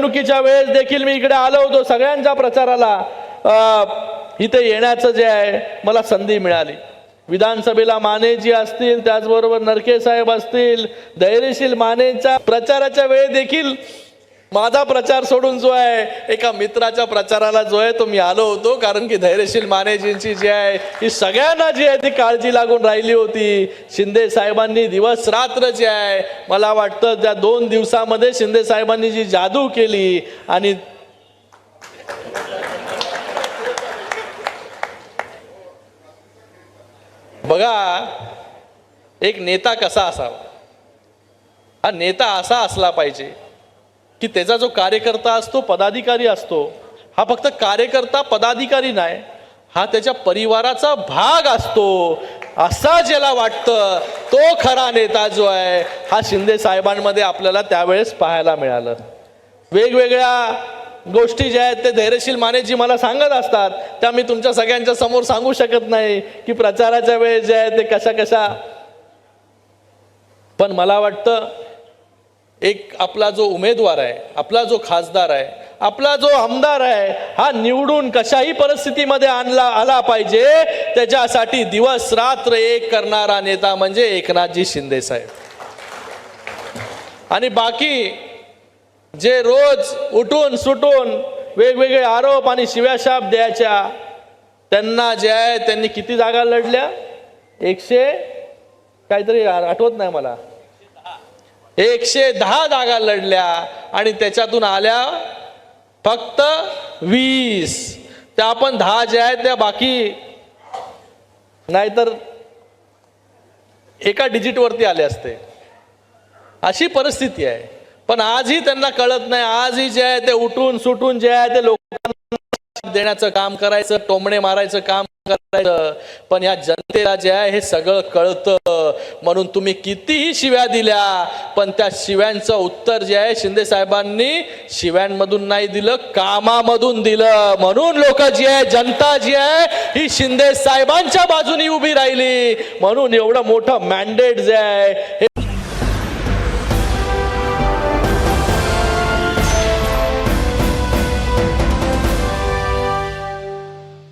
निवडणुकीच्या वेळेस देखील मी इकडे आलो होतो सगळ्यांच्या प्रचाराला. इथे येण्याचं जे आहे मला संधी मिळाली. विधानसभेला मानेजी असतील त्याचबरोबर नरके साहेब असतील धैर्यशील मानेच्या प्रचाराच्या वेळी देखील माझा प्रचार सोडून जो आहे एका मित्राच्या प्रचाराला जो आहे तो मी आलो होतो. कारण की धैर्यशील मानेजींची जी आहे ही सगळ्यांना जी आहे ती काळजी लागून राहिली होती. शिंदे साहेबांनी दिवस रात्र जे आहे मला वाटतं त्या दोन दिवसामध्ये शिंदे साहेबांनी जी जादू केली आणि बघा एक नेता कसा असावा? हा नेता असा असला पाहिजे. की त्याचा जो कार्यकर्ता असतो पदाधिकारी असतो हा फक्त कार्यकर्ता पदाधिकारी नाही हा त्याच्या परिवाराचा भाग असतो. असा ज्याला वाटतं तो खरा नेता जो आहे हा शिंदे साहेबांमध्ये आपल्याला त्यावेळेस पाहायला मिळालं. वेगवेगळ्या गोष्टी ज्या आहेत ते धैर्यशील मानेजी मला सांगत असतात. त्या मी तुमच्या सगळ्यांच्या समोर सांगू शकत नाही की प्रचाराच्या वेळेस जे आहे ते कशा कशा पण मला वाटतं एक आपला जो उमेदवार आहे आपला जो खासदार आहे आपला जो आमदार आहे हा निवडून कशाही परिस्थितीमध्ये आणला आला पाहिजे. त्याच्यासाठी दिवस रात्र एक करणारा नेता म्हणजे एकनाथजी शिंदे साहेब. आणि बाकी जे रोज उठून सुटून वेगवेगळे आरोप आणि शिव्याशाप द्यायच्या त्यांना जे आहे त्यांनी किती जागा लढल्या? एकशे काहीतरी आठवत नाही मला. एकशे दहा जागा लढल्या आणि त्याच्यातून आल्या फक्त वीस. त्या आपण दहा ज्या आहेत त्या बाकी नाहीतर एका डिजिटवरती आले असते. अशी परिस्थिती आहे. पण आजही त्यांना कळत नाही. आजही जे आहे ते उठून सुटून जे आहे ते लोकांना देण्याचं काम करायचं टोमणे मारायचं काम करायचं. पण या जनतेला जे आहे हे सगळं कळतं. म्हणून तुम्ही कितीही शिव्या दिल्या पण त्या शिव्यांचं उत्तर जे आहे शिंदे साहेबांनी शिव्यांमधून नाही दिलं कामामधून दिलं. म्हणून लोक जी आहे जनता जी आहे ही शिंदे साहेबांच्या बाजूनी उभी राहिली. म्हणून एवढं मोठं मॅन्डेट जे आहे हे